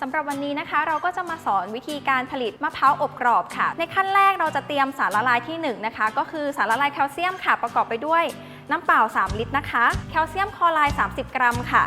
สำหรับวันนี้นะคะ เราก็จะมาสอนวิธีการผลิตมะพร้าวอบกรอบค่ะ ในขั้นแรกเราจะเตรียมสารละลายที่ 1 นะคะ ก็คือสารละลายแคลเซียมค่ะ ประกอบไปด้วยน้ำเปล่า 3 ลิตรนะคะ แคลเซียมคลอไรด์30 กรัมค่ะ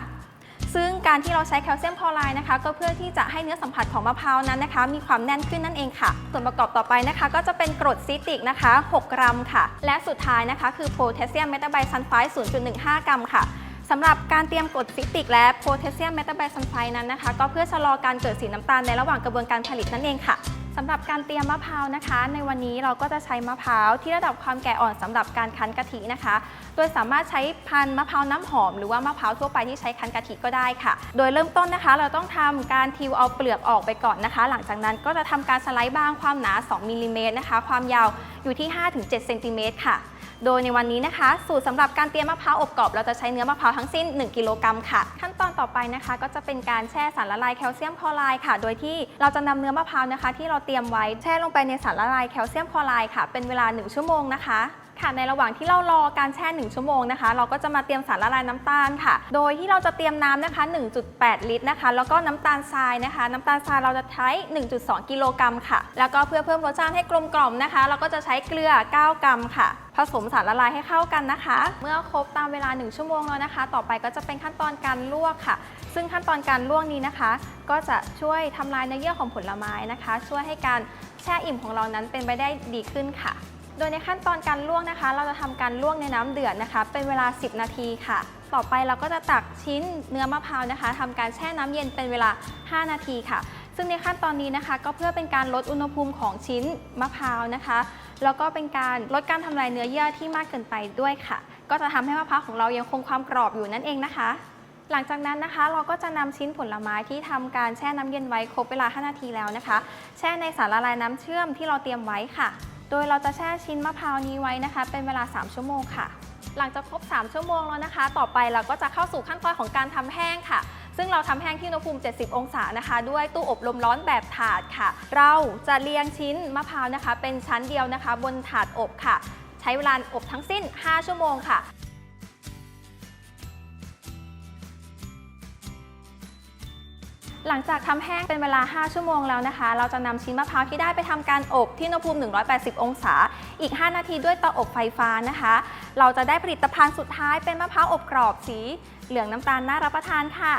ซึ่งการที่เราใช้แคลเซียมคลอไรด์นะคะ ก็เพื่อที่จะให้เนื้อสัมผัสของมะพร้าวนั้นนะคะ มีความแน่นขึ้นนั่นเองค่ะ ส่วนประกอบต่อไปนะคะ ก็จะเป็นกรดซิตริกนะคะ 6 กรัมค่ะ และสุดท้ายนะคะ คือโพแทสเซียมเมตาไบซัลไฟด์0.15 กรัมค่ะ สำหรับการเตรียมกรดซิตริกและโพแทสเซียมเมตาไบซัลไฟด์นั้นนะคะ ก็เพื่อชะลอการเกิดสีน้ำตาลในระหว่างกระบวนการผลิตนั่นเองค่ะสำหรับการเตรียมมะพร้าวนะคะ ในวันนี้เราก็จะใช้มะพร้าวที่ระดับความแก่อ่อนสำหรับการคั้นกะทินะคะ โดยสามารถใช้พันธุ์มะพร้าวน้ำหอม หรือว่ามะพร้าวทั่วไปที่ใช้คั้นกะทิก็ได้ค่ะ โดยเริ่มต้นนะคะ เราต้องทำการทิวเอาเปลือกออกไปก่อนนะคะ หลังจากนั้นก็จะทำการสไลด์บางความหนา 2มิลลิเมตรนะคะ ความยาวอยู่ที่ 5-7เซนติเมตรค่ะ โดยในวันนี้นะคะ สูตรสำหรับการเตรียมมะพร้าวอบกรอบ เราจะใช้เนื้อมะพร้าวทั้งสิ้น 1 กิโลกรัมค่ะ ขั้นตอนต่อไปนะคะ ก็จะเป็นการแช่สารละลายแคลเซียมคลอไรด์ค่ะ โดยที่เราจะนำเนื้อมะพร้าวนะคะ ที่เราเตรียมไว้แช่ลงไปในสารละลายแคลเซียมคลอไรด์ค่ะ เป็นเวลา 1 ชั่วโมงนะคะ ค่ะ ในระหว่างที่เรารอการแช่ 1 ชั่วโมงนะคะ เราก็จะมาเตรียมสารละลายน้ำตาลค่ะ โดยที่เราจะเตรียมน้ำนะคะ 1.8 ลิตรนะคะ แล้วก็น้ำตาลทรายนะคะ น้ำตาลทรายเราจะใช้ 1.2 กิโลกรัมค่ะ แล้วก็เพื่อเพิ่มรสชาติให้กลมกล่อมนะคะ เราก็จะใช้เกลือ 9 กรัมค่ะผสมสารละลายให้เข้ากันนะคะ เมื่อครบตามเวลา 1 ชั่วโมงแล้วนะคะ ต่อไปก็จะเป็นขั้นตอนการลวกค่ะ ซึ่งขั้นตอนการลวกนี้นะคะ ก็จะช่วยทำลายเนื้อเยื่อของผลไม้นะคะ ช่วยให้การแช่อิ่มของเรานั้นเป็นไปได้ดีขึ้นค่ะ โดยในขั้นตอนการลวกนะคะ เราจะทำการลวกในน้ำเดือดนะคะ เป็นเวลา 10 นาทีค่ะ ต่อไปเราก็จะตักชิ้นเนื้อมะพร้าวนะคะทำการแช่น้ำเย็นเป็นเวลา 5 นาทีค่ะ ซึ่งในขั้นตอนนี้นะคะ ก็เพื่อเป็นการลดอุณหภูมิของชิ้นมะพร้าวนะคะ แล้วก็เป็นการลดการทำลายเนื้อเยื่อที่มากเกินไปด้วยค่ะ ก็จะทำให้มะพร้าวของเรายังคงความกรอบอยู่นั่นเองนะคะ หลังจากนั้นนะคะเราก็จะนำชิ้นผลไม้ที่ทำการแช่น้ำเย็นไว้ครบเวลา 5 นาทีแล้วนะคะ แช่ในสารละลายน้ำเชื่อมที่เราเตรียมไว้ค่ะ โดยเราจะแช่ชิ้นมะพร้าวนี้ไว้นะคะ เป็นเวลา 3 ชั่วโมงค่ะ หลังจากครบ 3 ชั่วโมงแล้วนะคะ ต่อไปเราก็จะเข้าสู่ขั้นตอนของการทำแห้งค่ะ ซึ่งเราทำแห้งที่อุณหภูมิ 70 องศานะคะ ด้วยตู้อบลมร้อนแบบถาดค่ะ เราจะเรียงชิ้นมะพร้าวนะคะ เป็นชั้นเดียวนะคะ บนถาดอบค่ะ ใช้เวลาอบทั้งสิ้น 5 ชั่วโมงค่ะ หลังจากทำแห้งเป็นเวลา 5 ชั่วโมงแล้วนะคะ เราจะนำชิ้นมะพร้าวที่ได้ไปทำการอบที่อุณหภูมิ 180 องศา อีก 5 นาทีด้วยเตาอบไฟฟ้านะคะ เราจะได้ผลิตภัณฑ์สุดท้ายเป็นมะพร้าวอบกรอบสี เหลืองน้ำตาลน่ารับประทานค่ะ